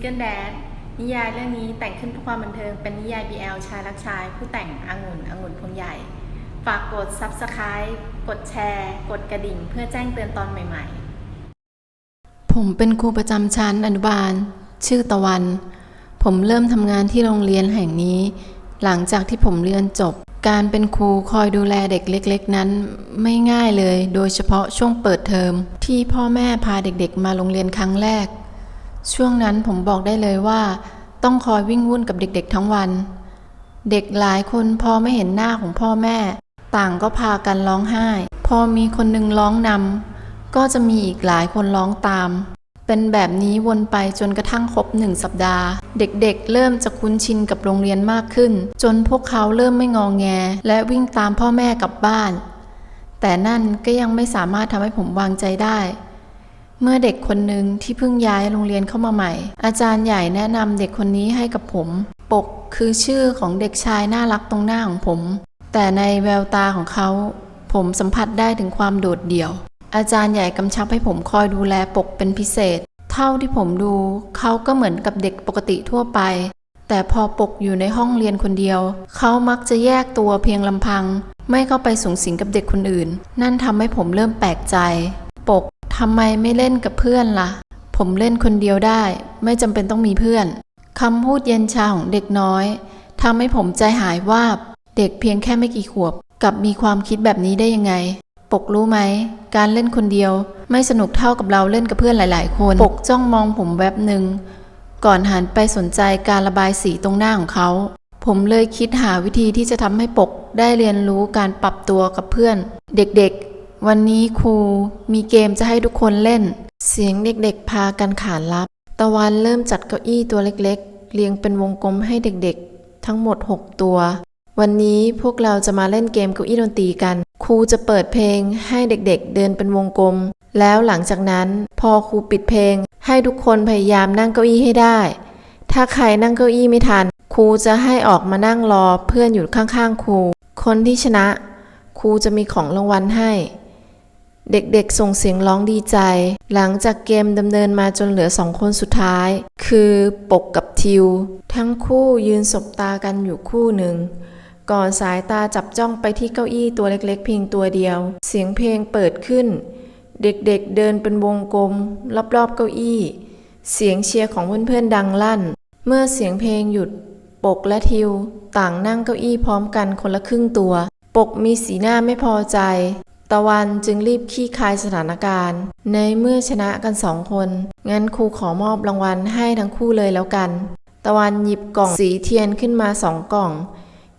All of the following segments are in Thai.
เกิลแดดนิยายเรื่องนี้แต่งขึ้นเพื่อความบันเทิงเป็นนิยาย BL ชายรักชาย ผู้แต่งองุ่นองุ่นพงใหญ่ ฝากกด Subscribe กดแชร์ กดกระดิ่ง เพื่อแจ้งเตือนตอนใหม่ๆ ผมเป็นครูประจำชั้นอนุบาล ชื่อตะวัน ผมเริ่มทำงานที่โรงเรียนแห่งนี้ หลังจากที่ผมเรียนจบ การเป็นครูคอยดูแลเด็กเล็ก ๆ นั้นไม่ง่ายเลย โดยเฉพาะช่วงเปิดเทอมที่พ่อแม่พาเด็กๆ มาโรงเรียนครั้งแรก ช่วงนั้นผมบอกได้เลยว่า ต้องคอยวิ่งวุ่นกับเด็กๆทั้งวัน เด็กหลายคนพอไม่เห็นหน้าของพ่อแม่ ต่างก็พากันร้องไห้ พอมีคนหนึงร้องนำก็จะมีอีกหลายคนร้องตาม เป็นแบบนี้วนไปจนกระทั่งครบหนึ่งสัปดาห์ เด็กๆเริ่มจะคุ้นชินกับโรงเรียนมากขึ้น จนพวกเขาเริ่มไม่งองแง และวิ่งตามพ่อแม่กลับบ้าน แต่นั่นก็ยังไม่สามารถทำให้ผมวางใจได้ เมื่อเด็กคนหนึ่งที่เพิ่งย้ายโรงเรียนเข้ามาใหม่ อาจารย์ใหญ่แนะนำเด็กคนนี้ให้กับผม ปกคือชื่อของเด็กชายน่ารักตรงหน้าของผม แต่ในแววตาของเขา ผมสัมผัสได้ถึงความโดดเดี่ยว อาจารย์ใหญ่กำชับให้ผมคอยดูแลปกเป็นพิเศษ เท่าที่ผมดู เขาก็เหมือนกับเด็กปกติทั่วไป แต่พอปกอยู่ในห้องเรียนคนเดียว เขามักจะแยกตัวเพียงลำพัง ไม่เข้าไปสูงสิงกับเด็กคนอื่น นั่นทำให้ผมเริ่มแปลกใจ ปก ทำไมไม่เล่นกับเพื่อนล่ะ ผมเล่นคนเดียวได้ ไม่จำเป็นต้องมีเพื่อนคำพูดเย็นชาของเด็กน้อยทำให้ผมใจหายวาบ เด็กเพียงแค่ไม่กี่ขวบกับมีความคิดแบบนี้ได้ยังไง ปกรู้ไหม การเล่นคนเดียว ไม่สนุกเท่ากับเราเล่นกับเพื่อนหลาย ๆ คน ปกจ้องมองผมแวบหนึ่งก่อนหันไปสนใจการระบายสีตรงหน้าของเขา ผมเลยคิดหาวิธีที่จะทำให้ปกได้เรียนรู้การปรับตัวกับเพื่อน เด็กๆ วันนี้ครูมีเกมจะให้ทุกคนเล่น เสียงเด็กๆพากันขานรับ ตะวันเริ่มจัดเก้าอี้ตัวเล็กๆ เรียงเป็นวงกลมให้เด็กๆ ทั้งหมด 6 ตัว วันนี้พวกเราจะมาเล่นเกมเก้าอี้ดนตรีกัน ครูจะเปิดเพลงให้เด็กๆ เดินเป็นวงกลม แล้วหลังจากนั้นพอครูปิดเพลง ให้ทุกคนพยายามนั่งเก้าอี้ให้ได้ ถ้าใครนั่งเก้าอี้ไม่ทัน ครูจะให้ออกมานั่งรอเพื่อนอยู่ข้างๆครู คนที่ชนะ ครูจะมีของรางวัลให้ เด็กๆ ส่งเสียงร้องดีใจ หลังจากเกมดำเนินมาจนเหลือสองคนสุดท้าย คือปกกับทิว ทั้งคู่ยืนสบตากันอยู่คู่หนึ่ง ก่อนสายตาจับจ้องไปที่เก้าอี้ตัวเล็กๆ เพียงตัวเดียว เสียงเพลงเปิดขึ้น เด็กๆเดินเป็นวงกลม รอบๆเก้าอี้ เสียงเชียร์ของเพื่อนๆดังลั่น เมื่อเสียงเพลงหยุด ปกและทิว ต่างนั่งเก้าอี้พร้อมกันคนละครึ่งตัว ปกมีสีหน้าไม่พอใจ ตะวันจึงรีบขี้คายสถานการณ์ ในเมื่อชนะกันสองคน งั้นครูขอมอบรางวัลให้ทั้งคู่เลยแล้วกัน ตะวันหยิบกล่องสีเทียนขึ้นมาสองกล่อง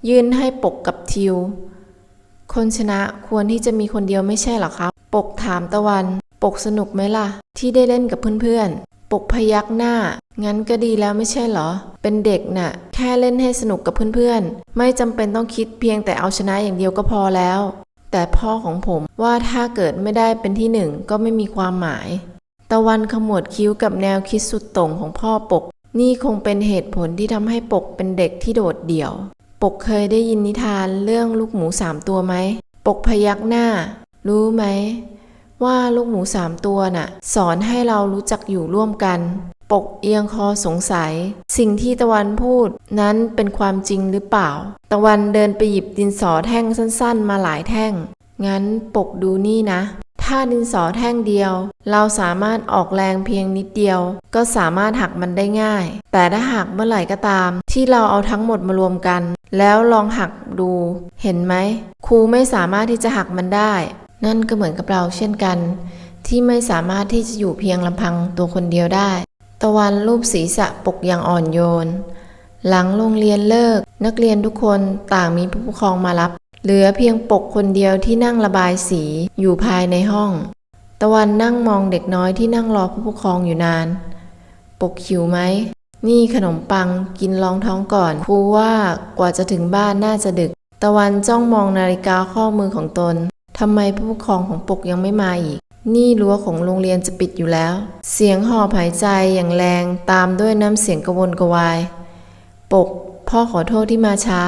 ยื่นให้ปกกับทิว คนชนะควรที่จะมีคนเดียวไม่ใช่หรอครับ ปกถามตะวัน ปกสนุกไหมล่ะ ที่ได้เล่นกับเพื่อนๆ ปกพยักหน้า งั้นก็ดีแล้วไม่ใช่เหรอ เป็นเด็กน่ะ แค่เล่นให้สนุกกับเพื่อนๆ ไม่จำเป็นต้องคิดเพียงแต่เอาชนะอย่างเดียวก็พอแล้ว แต่พ่อของผมว่าถ้าเกิดไม่ได้เป็นที่หนึ่งก็ไม่มีความหมาย ตะวันขมวดคิ้วกับแนวคิดสุดโต่งของพ่อปก นี่คงเป็นเหตุผลที่ทำให้ปกเป็นเด็กที่โดดเดี่ยว ปกเคยได้ยินนิทานเรื่องลูกหมูสามตัวไหม ปกพยักหน้า รู้ไหม ว่าลูกหมูสามตัวน่ะ สอนให้เรารู้จักอยู่ร่วมกัน ปกเอียงคอสงสัย สิ่งที่ตะวันพูดนั้นเป็นความจริงหรือเปล่า ตะวันเดินไปหยิบดินสอแท่งสั้นๆ มาหลายแท่ง งั้นปกดูนี่นะ ถ้าดินสอแท่งเดียว เราสามารถออกแรงเพียงนิดเดียว ก็สามารถหักมันได้ง่าย แต่ถ้าหักเมื่อไหร่ก็ตาม ที่เราเอาทั้งหมดมารวมกัน แล้วลองหักดู เห็นไหมครูไม่สามารถที่จะหักมันได้ นั่นก็เหมือนกับเราเช่นกันที่ไม่สามารถที่จะอยู่เพียงลำพังตัวคนเดียวได้ ตะวันรูปศีรษะปกอย่างอ่อนโยน หลังโรงเรียนเลิก นักเรียนทุกคนต่างมีผู้ปกครองมารับ เหลือเพียงปกคนเดียวที่นั่งระบายสีอยู่ภายในห้อง ตะวันนั่งมองเด็กน้อยที่นั่งรอผู้ปกครองอยู่นาน ปกหิวไหม นี่ขนมปังกินรองท้องก่อน ครูว่ากว่าจะถึงบ้านน่าจะดึก ตะวันจ้องมองนาฬิกาข้อมือของตนทำไมผู้ปกครองของปกยังไม่มาอีก นี่รั้วของโรงเรียนจะปิดอยู่แล้ว เสียงหอบหายใจอย่างแรงตามด้วยน้ำเสียงกระวนกระวาย ปก พ่อขอโทษที่มาช้า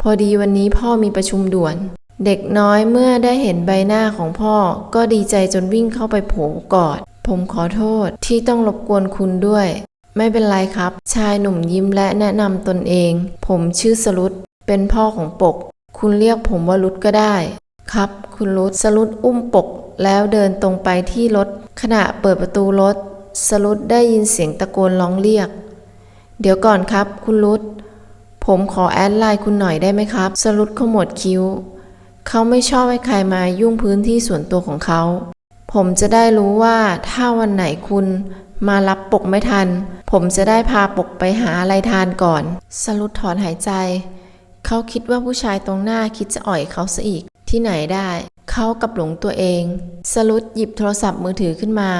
พอดีวันนี้พ่อมีประชุมด่วน เด็กน้อยเมื่อได้เห็นใบหน้าของพ่อก็ดีใจจนวิ่งเข้าไปโผกอด ผมขอโทษที่ต้องรบกวนคุณด้วย ไม่เป็นไรครับ ชายหนุ่มยิ้มและแนะนำตนเอง ผมชื่อสรุตเป็นพ่อของปก คุณเรียกผมว่ารุตก็ได้ ครับ คุณรุตสรุตอุ้มปก แล้วเดินตรงไปที่รถ ขณะเปิดประตูรถ สรุตได้ยินเสียงตะโกนร้องเรียก เดี๋ยวก่อนครับ คุณรุตผมขอแอดไลน์คุณหน่อยได้ไหมครับ สรุตขมวดคิ้ว เขาไม่ชอบให้ใครมายุ่งพื้นที่ส่วนตัวของเขา ผมจะได้รู้ว่าถ้าวันไหนคุณมารับปกไม่ทัน ผมจะได้พาปกไปหาอะไรทานก่อน สรุตถอนหายใจ เขาคิดว่าผู้ชายตรงหน้าคิดจะอ่อยเขาซะอีกที่ไหนได้ เขากับหลงตัวเองสรุตหยิบโทรศัพท์มือถือขึ้นมา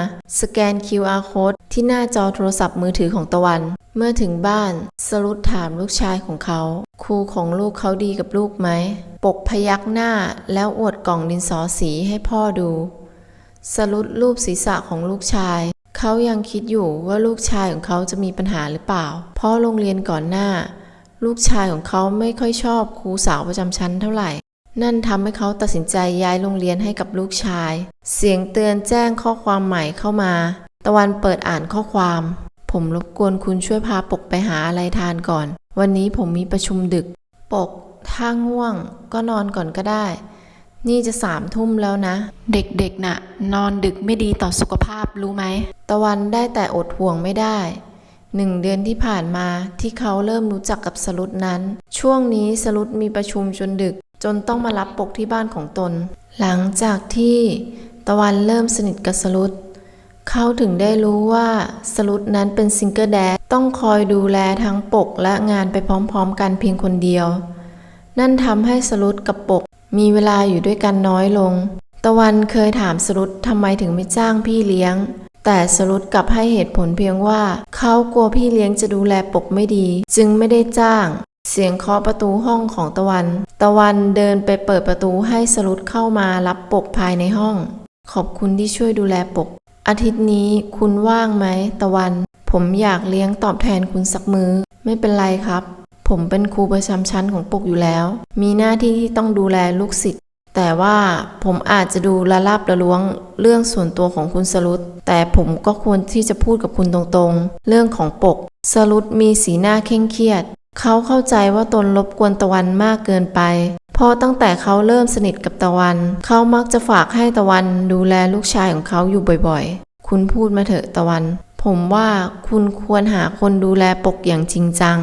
สแกน QR code ที่หน้าจอโทรศัพท์มือถือของตะวัน เมื่อถึงบ้าน สรุตถามลูกชายของเขา ครูของลูกเขาดีกับลูกไหม ปกพยักหน้าแล้วอวดกล่องดินสอสีให้พ่อดู สรุตรูปศีรษะของลูกชาย เขายังคิดอยู่ว่าลูกชายของเขาจะมีปัญหาหรือเปล่า เพราะโรงเรียนก่อนหน้า ลูกชายของเขาไม่ค่อยชอบครูสาวประจำชั้นเท่าไหร่ นั่นทำให้เขาตัดสินใจย้ายโรงเรียนให้กับลูกชาย เสียงเตือนแจ้งข้อความใหม่เข้ามา ตะวันเปิดอ่านข้อความ ผมรบกวนคุณช่วยพาปกไปหาอะไรทานก่อน วันนี้ผมมีประชุมดึก ปก ถ้าง่วง ก็นอนก่อนก็ได้ นี่จะสามทุ่มแล้วนะ เด็กๆน่ะ นอนดึกไม่ดีต่อสุขภาพรู้ไหม ตะวันได้แต่อดห่วงไม่ได้หนึ่งเดือนที่ผ่านมาที่เขาเริ่มรู้จักกับสรุตนั้น ช่วงนี้สรุตมีประชุมจนดึก จนต้องมารับปกที่บ้านของตน หลังจากที่ตะวันเริ่มสนิทกับสรุตเขาถึงได้รู้ว่าสรุตนั้นเป็นซิงเกิลแดดต้องคอยดูแลทั้งปกและงานไปพร้อมๆกันเพียงคนเดียว นั่นทำให้สรุตกับปก มีเวลาอยู่ด้วยกันน้อยลง ตะวันเคยถามสรุตทำไมถึงไม่จ้างพี่เลี้ยง แต่สรุตกลับให้เหตุผลเพียงว่า เขากลัวพี่เลี้ยงจะดูแลปกไม่ดี จึงไม่ได้จ้าง เสียงเคาะประตูห้องของตะวัน ตะวันเดินไปเปิดประตูให้สรุตเข้ามารับปกภายในห้อง ขอบคุณที่ช่วยดูแลปก อาทิตย์นี้คุณว่างไหม ตะวัน ผมอยากเลี้ยงตอบแทนคุณสักมือ้อ ไม่เป็นไรครับ ผมเป็นครูประจำชั้นของปกอยู่แล้ว มีหน้าที่ที่ต้องดูแลลูกศิษย์ แต่ว่าผมอาจจะดูละลาบละล้วง เรื่องส่วนตัวของคุณสรุตแต่ผมก็ควรที่จะพูดกับคุณตรงๆ เรื่องของปก สรุตมีสีหน้าเคร่งเครียด เขาเข้าใจว่าตนรบกวนตะวันมากเกินไปเพราะตั้งแต่เขาเริ่มสนิทกับตะวัน เขามักจะฝากให้ตะวันดูแลลูกชายของเขาอยู่บ่อยๆ คุณพูดมาเถอะตะวัน ผมว่าคุณควรหาคนดูแลปกอย่างจริงจัง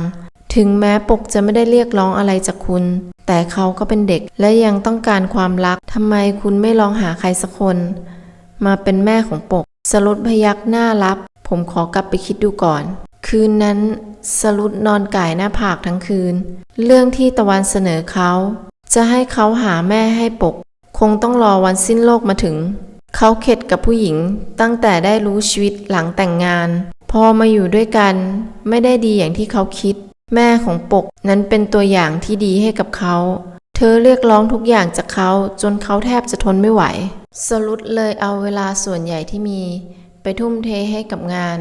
ถึงแม้ปกจะไม่ได้เรียกร้องอะไรจากคุณ แต่เขาก็เป็นเด็กและยังต้องการความรักทำไมคุณไม่ลองหาใครสักคน มาเป็นแม่ของปกสรุตพยักหน้ารับ ผมขอกลับไปคิดดูก่อน คืนนั้นสรุตนอนก่ายหน้าผากทั้งคืน เรื่องที่ตะวันเสนอเขา จะให้เขาหาแม่ให้ปก คงต้องรอวันสิ้นโลกมาถึง เขาเข็ดกับผู้หญิงตั้งแต่ได้รู้ชีวิตหลังแต่งงาน พอมาอยู่ด้วยกัน ไม่ได้ดีอย่างที่เขาคิด แม่ของปกนั้นเป็นตัวอย่างที่ดีให้กับเขา เธอเรียกร้องทุกอย่างจากเขาจนเขาแทบจะทนไม่ไหวสรุตเลยเอาเวลาส่วนใหญ่ที่มี ไปทุ่มเทให้กับงาน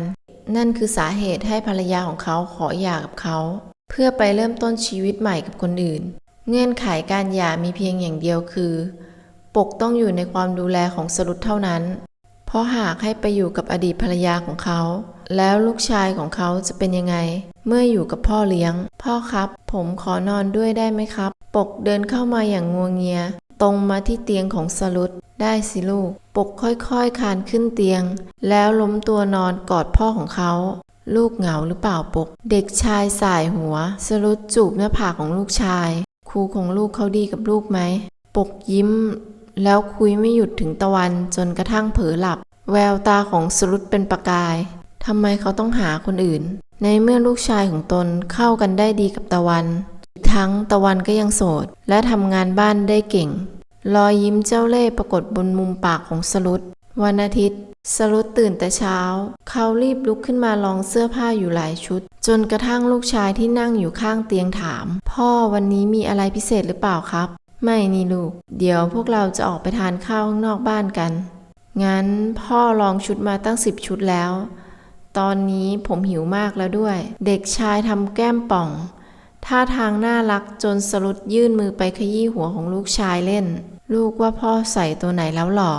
นั่นคือสาเหตุให้ภรรยาของเขาขอหย่ากับเขา เพื่อไปเริ่มต้นชีวิตใหม่กับคนอื่น เงื่อนไขการหย่ามีเพียงอย่างเดียวคือ ปกต้องอยู่ในความดูแลของสรุตเท่านั้น เพราะหากให้ไปอยู่กับอดีตภรรยาของเขา แล้วลูกชายของเขาจะเป็นยังไง เมื่ออยู่กับพ่อเลี้ยง พ่อครับ ผมขอนอนด้วยได้ไหมครับ ปกเดินเข้ามาอย่างงัวงเงีย ตรงมาที่เตียงของสรุตได้สิลูก ปกค่อยๆคานขึ้นเตียง แล้วล้มตัวนอนกอดพ่อของเขา ลูกเหงาหรือเปล่าปก เด็กชายสายหัวสรุตจูบหน้าผากของลูกชาย ครูของลูกเขาดีกับลูกไหม ปกยิ้ม แล้วคุยไม่หยุดถึงตะวันจนกระทั่งเผลอหลับ แววตาของสรุตเป็นประกายทำไมเขาต้องหาคนอื่น ในเมื่อลูกชายของตนเข้ากันได้ดีกับตะวัน ทั้งตะวันก็ยังโสด และทำงานบ้านได้เก่ง รอยยิ้มเจ้าเล่ห์ปรากฏบนมุมปากของสรุตวันอาทิตย์ สรุตตื่นแต่เช้า เขารีบลุกขึ้นมาลองเสื้อผ้าอยู่หลายชุด จนกระทั่งลูกชายที่นั่งอยู่ข้างเตียงถาม พ่อวันนี้มีอะไรพิเศษหรือเปล่าครับ ไม่นี่ลูก เดี๋ยวพวกเราจะออกไปทานข้าวข้างนอกบ้านกัน งั้นพ่อลองชุดมาตั้งสิบชุดแล้ว ตอนนี้ผมหิวมากแล้วด้วย เด็กชายทำแก้มป่อง ท่าทางน่ารักจนสรุดยื่นมือไปขยี้หัวของลูกชายเล่น ลูกว่าพ่อใส่ตัวไหนแล้วหล่อ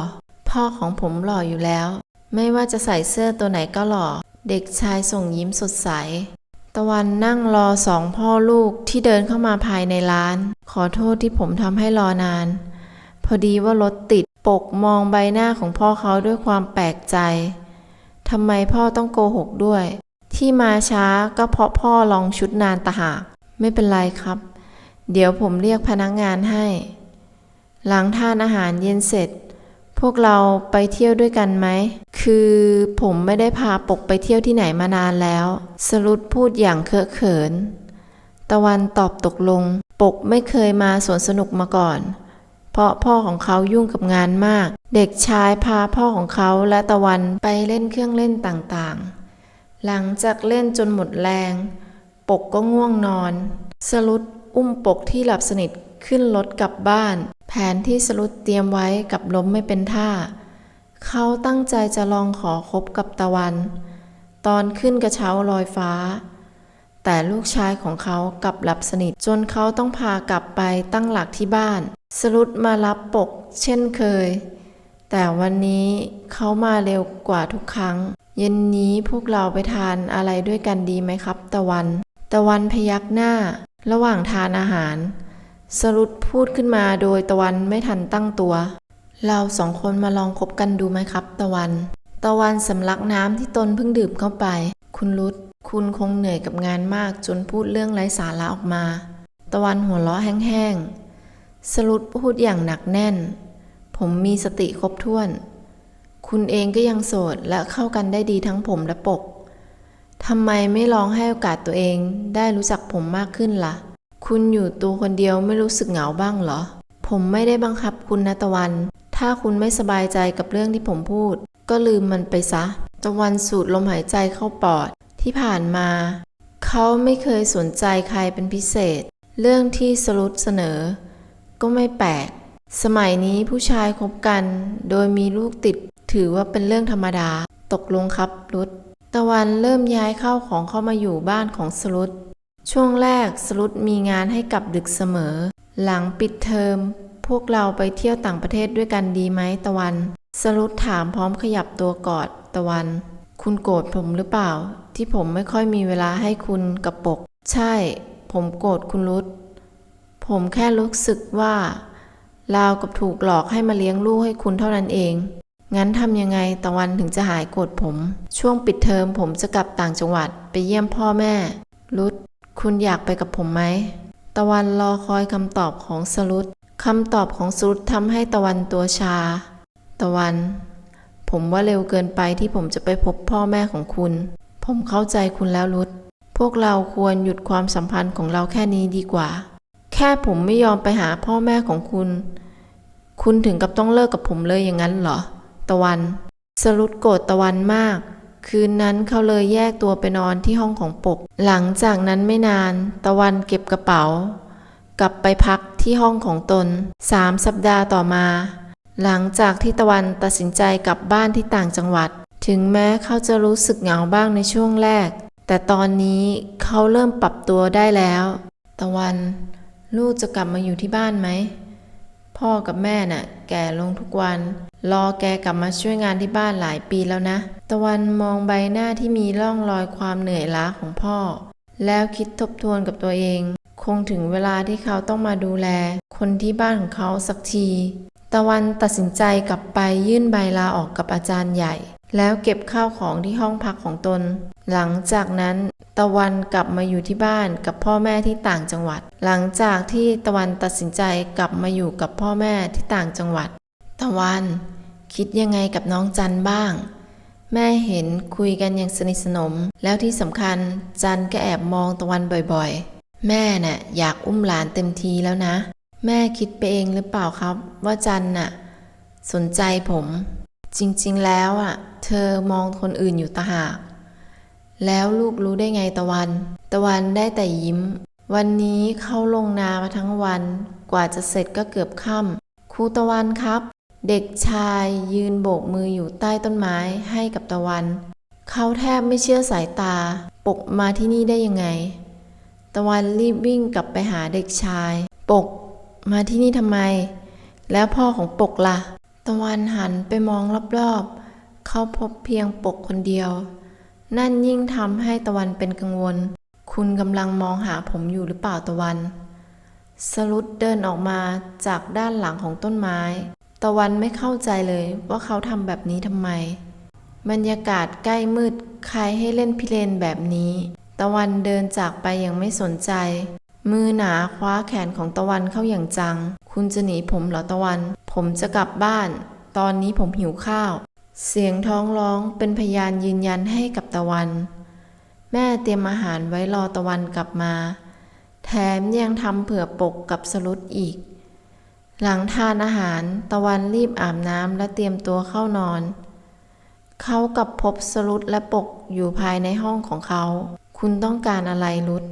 พ่อของผมหล่ออยู่แล้ว ไม่ว่าจะใส่เสื้อตัวไหนก็หล่อ เด็กชายส่งยิ้มสดใส ตะวันนั่งรอสองพ่อลูกที่เดินเข้ามาภายในร้าน ขอโทษที่ผมทำให้รอนาน พอดีว่ารถติดปกมองใบหน้าของพ่อเขาด้วยความแปลกใจทำไมพ่อต้องโกหกด้วย ที่มาช้าก็เพราะพ่อลองชุดนานตะหาก ไม่เป็นไรครับ เดี๋ยวผมเรียกพนักงานให้ หลังทานอาหารเย็นเสร็จ พวกเราไปเที่ยวด้วยกันไหม คือผมไม่ได้พาปกไปเที่ยวที่ไหนมานานแล้ว สรุดพูดอย่างเคอะเขิน ตะวันตอบตกลง ปกไม่เคยมาสวนสนุกมาก่อน เพราะพ่อของเขายุ่งกับงานมาก เด็กชายพาพ่อของเขาและตะวันไปเล่นเครื่องเล่นต่างๆ หลังจากเล่นจนหมดแรง ปกก็ง่วงนอนสรุดอุ้มปกที่หลับสนิทขึ้นรถกลับบ้าน แผนที่สรุดเตรียมไว้กับล้มไม่เป็นท่า เขาตั้งใจจะลองขอคบกับตะวัน ตอนขึ้นกระเช้าลอยฟ้า แต่ลูกชายของเขากลับหลับสนิทจนเขาต้องพากลับไปตั้งหลักที่บ้านสรุดมารับปกเช่นเคย แต่วันนี้เขามาเร็วกว่าทุกครั้งเย็นนี้พวกเราไปทานอะไรด้วยกันดีไหมครับ ตะวัน ตะวันพยักหน้า ระหว่างทานอาหาร สรุดพูดขึ้นมาโดยตะวันไม่ทันตั้งตัว เราสองคนมาลองคบกันดูไหมครับ ตะวัน ตะวันสำลักน้ำที่ตนเพิ่งดื่มเข้าไป คุณรุตคุณคงเหนื่อยกับงานมากจนพูดเรื่องไร้สาระออกมา ตะวันหัวเราะแห้งๆ สรุดพูดอย่างหนักแน่น ผมมีสติครบถ้วน คุณเองก็ยังโสดและเข้ากันได้ดีทั้งผมและปก ทำไมไม่ลองให้โอกาสตัวเองได้รู้จักผมมากขึ้นล่ะ คุณอยู่ตัวคนเดียวไม่รู้สึกเหงาบ้างเหรอ ผมไม่ได้บังคับคุณนะตะวัน ถ้าคุณไม่สบายใจกับเรื่องที่ผมพูด ก็ลืมมันไปซะ ตะวันสูดลมหายใจเข้าปอด ที่ผ่านมา เขาไม่เคยสนใจใครเป็นพิเศษ เรื่องที่สรุปเสนอ ก็ไม่แปลก สมัยนี้ผู้ชายคบกัน โดยมีลูกติดถือว่าเป็นเรื่องธรรมดา ตกลงครับรุด ตะวันเริ่มย้ายเข้าของเข้ามาอยู่บ้านของสรุดช่วงแรกสรุดมีงานให้กลับดึกเสมอ หลังปิดเทอม พวกเราไปเที่ยวต่างประเทศด้วยกันดีไหมตะวันสรุดถามพร้อมขยับตัวกอดตะวัน คุณโกรธผมหรือเปล่า ที่ผมไม่ค่อยมีเวลาให้คุณกับปก ใช่ ผมโกรธคุณรุดผมแค่รู้สึกว่า ราวกับถูกหลอกให้มาเลี้ยงลูกให้คุณเท่านั้นเอง งั้นทำยังไงตะวันถึงจะหายโกรธผม ช่วงปิดเทอมผมจะกลับต่างจังหวัดไปเยี่ยมพ่อแม่ รุดคุณอยากไปกับผมไหม ตะวันรอคอยคำตอบของสรุดคำตอบของสรุดทำให้ตะวันตัวชา ตะวัน ผมว่าเร็วเกินไปที่ผมจะไปพบพ่อแม่ของคุณ ผมเข้าใจคุณแล้วรุดพวกเราควรหยุดความสัมพันธ์ของเราแค่นี้ดีกว่า แค่ผมไม่ยอมไปหาพ่อแม่ของคุณ คุณถึงกับต้องเลิกกับผมเลยอย่างนั้นเหรอ ตะวัน สรุดโกรธตะวันมาก คืนนั้นเขาเลยแยกตัวไปนอนที่ห้องของปก หลังจากนั้นไม่นาน ตะวันเก็บกระเป๋า กลับไปพักที่ห้องของตนสามสัปดาห์ต่อมา หลังจากที่ตะวันตัดสินใจกลับบ้านที่ต่างจังหวัด ถึงแม้เขาจะรู้สึกเหงาบ้างในช่วงแรก แต่ตอนนี้เขาเริ่มปรับตัวได้แล้ว ตะวัน ลูกจะกลับมาอยู่ที่บ้านไหม พ่อกับแม่น่ะ แก่ลงทุกวัน รอแกกลับมาช่วยงานที่บ้านหลายปีแล้วนะ ตะวันมองใบหน้าที่มีร่องรอยความเหนื่อยล้าของพ่อ แล้วคิดทบทวนกับตัวเอง คงถึงเวลาที่เขาต้องมาดูแล คนที่บ้านของเขาสักที ตะวันตัดสินใจกลับไปยื่นใบลาออกกับอาจารย์ใหญ่ แล้วเก็บข้าวของที่ห้องพักของตน หลังจากนั้น ตะวันกลับมาอยู่ที่บ้านกับพ่อแม่ที่ต่างจังหวัด หลังจากที่ตะวันตัดสินใจกลับมาอยู่กับพ่อแม่ที่ต่างจังหวัด ตะวันคิดยังไงกับน้องจันบ้าง แม่เห็นคุยกันอย่างสนิทสนม แล้วที่สำคัญจันก็แอบมองตะวันบ่อยๆ แม่น่ะอยากอุ้มหลานเต็มทีแล้วนะ แม่คิดไปเองหรือเปล่าครับ ว่าจันน่ะ สนใจผม จริงๆแล้วอะ เธอมองคนอื่นอยู่ตะหาก แล้วลูกรู้ได้ไงตะวัน ตะวันได้แต่ยิ้ม วันนี้เข้าลงนามาทั้งวัน กว่าจะเสร็จก็เกือบค่ำครูตะวันครับ เด็กชายยืนโบกมืออยู่ใต้ต้นไม้ให้กับตะวัน เขาแทบไม่เชื่อสายตา ปกมาที่นี่ได้ยังไง ตะวันรีบวิ่งกลับไปหาเด็กชาย ปกมาที่นี่ทำไม แล้วพ่อของปกล่ะ ตะวันหันไปมองรอบๆ เขาพบเพียงปกคนเดียว นั่นยิ่งทำให้ตะวันเป็นกังวล คุณกำลังมองหาผมอยู่หรือเปล่าตะวัน สรุดเดินออกมาจากด้านหลังของต้นไม้ ตะวันไม่เข้าใจเลยว่าเขาทำแบบนี้ทำไม บรรยากาศใกล้มืดใครให้เล่นพิเรนแบบนี้ ตะวันเดินจากไปอย่างไม่สนใจ มือหนาคว้าแขนของตะวันเข้าอย่างจัง คุณจะหนีผมเหรอตะวัน ผมจะกลับบ้าน ตอนนี้ผมหิวข้าว เสียงท้องร้องเป็นพยานยืนยันให้กับตะวัน แม่เตรียมอาหารไว้รอตะวันกลับมา แถมยังทำเผื่อปกกับสรุดอีก หลังทานอาหารตะวันรีบอาบน้ำและเตรียมตัวเข้านอน เขากับพบสรุดและปกอยู่ภายในห้องของเขา คุณต้องการอะไรรุด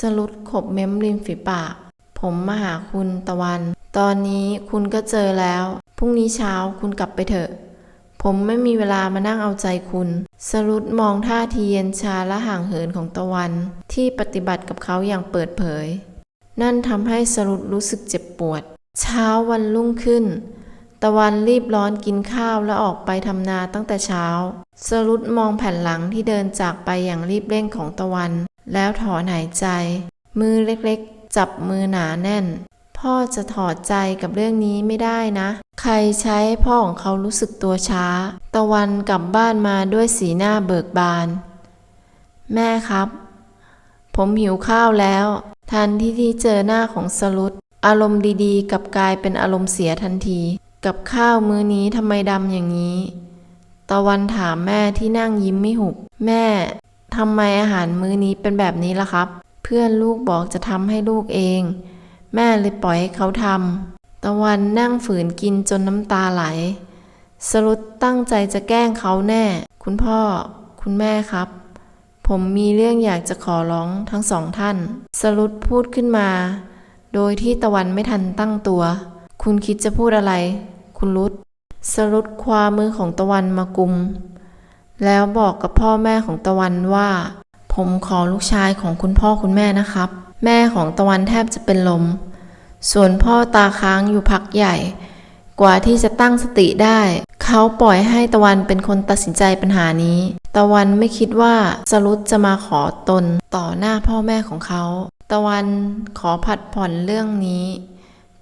สรุดขบเม้มริมฝีปาก ผมมาหาคุณตะวัน ตอนนี้คุณก็เจอแล้ว พรุ่งนี้เช้าคุณกลับไปเถอะ ผมไม่มีเวลามานั่งเอาใจคุณ สรุดมองท่าทีเย็นชาและห่างเหินของตะวัน ที่ปฏิบัติกับเขาอย่างเปิดเผย นั่นทำให้สรุดรู้สึกเจ็บปวด เช้าวันรุ่งขึ้น ตะวันรีบร้อนกินข้าวและออกไปทำนาตั้งแต่เช้า สรุดมองแผ่นหลังที่เดินจากไปอย่างรีบเร่งของตะวัน แล้วถอนหายใจ มือเล็กๆ จับมือหนาแน่น พ่อจะถอดใจกับเรื่องนี้ไม่ได้นะ ใครใช้พ่อของเขารู้สึกตัวช้า ตะวันกลับบ้านมาด้วยสีหน้าเบิกบาน แม่ครับ ผมหิวข้าวแล้ว ทันที่ที่เจอหน้าของสรุดอารมณ์ดีๆ กับกลายเป็นอารมณ์เสียทันที กับข้าวมื้อนี้ทำไมดำอย่างนี้ ตะวันถามแม่ที่นั่งยิ้มไม่หุบ แม่ทำไมอาหารมื้อนี้เป็นแบบนี้ล่ะครับ เพื่อนลูกบอกจะทำให้ลูกเอง แม่เลยปล่อยให้เขาทำตะวันนั่งฝืนกินจนน้ำตาไหล สรุดตั้งใจจะแกล้งเขาแน่ คุณพ่อ คุณแม่ครับ ผมมีเรื่องอยากจะขอร้องทั้งสองท่าน สรุดพูดขึ้นมา โดยที่ตะวันไม่ทันตั้งตัว คุณคิดจะพูดอะไร คุณรุดสรุดคว้ามือของตะวันมากุม แล้วบอกกับพ่อแม่ของตะวันว่า ผมขอลูกชายของคุณพ่อคุณแม่นะครับ แม่ของตะวันแทบจะเป็นลม ส่วนพ่อตาค้างอยู่พักใหญ่ กว่าที่จะตั้งสติได้ เขาปล่อยให้ตะวันเป็นคนตัดสินใจปัญหานี้ ตะวันไม่คิดว่าสรุตจะมาขอตนต่อหน้าพ่อแม่ของเขา ตะวันขอผัดผ่อนเรื่องนี้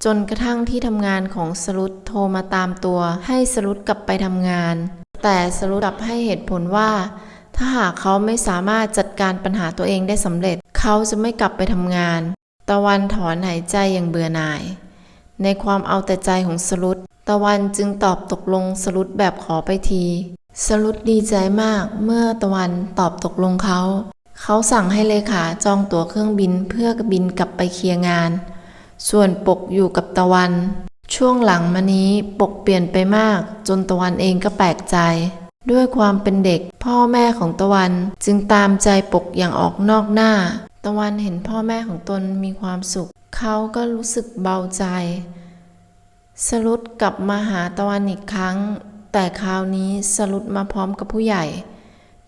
จนกระทั่งที่ทำงานของสรุตโทรมาตามตัว ให้สรุตกลับไปทำงาน แต่สรุตกลับให้เหตุผลว่า ถ้าหากเขาไม่สามารถจัดการปัญหาตัวเองได้สำเร็จ เขาจะไม่กลับไปทำงาน ตะวันถอนหายใจอย่างเบื่อหน่าย ในความเอาแต่ใจของสรุตตะวันจึงตอบตกลงสรุตแบบขอไปที สรุตดีใจมากเมื่อตะวันตอบตกลงเขา เขาสั่งให้เลขาจองตั๋วเครื่องบินเพื่อบินกลับไปเคลียร์งาน ส่วนปกอยู่กับตะวัน ช่วงหลังมานี้ปกเปลี่ยนไปมาก จนตะวันเองก็แปลกใจ ด้วยความเป็นเด็กพ่อแม่ของตะวันจึงตามใจปกอย่างออกนอกหน้าะวันเห็นพ่อแม่ของตนมีความสุข เขาก็รู้สึกเบาใจ สรุตกลับมาหาตะวันอีกครั้ง แต่คราวนี้สรุตมาพร้อมกับผู้ใหญ่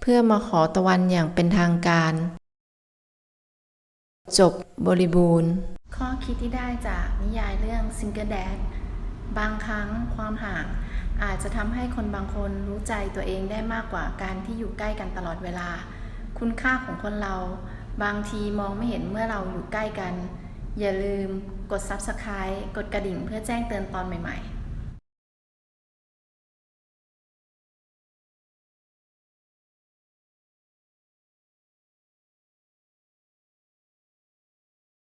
เพื่อมาขอตะวันอย่างเป็นทางการ จบบริบูรณ์ ข้อคิดที่ได้จากนิยายเรื่อง Single Dad บางครั้งความห่างอาจจะทำให้คนบางคนรู้ใจตัวเองได้มากกว่าการที่อยู่ใกล้กันตลอดเวลา คุณค่าของคนเรา บางทีมองไม่เห็นเมื่อเราอยู่ใกล้กัน อย่าลืมกด Subscribe กดกระดิ่งเพื่อแจ้งเตือนตอนใหม่ๆ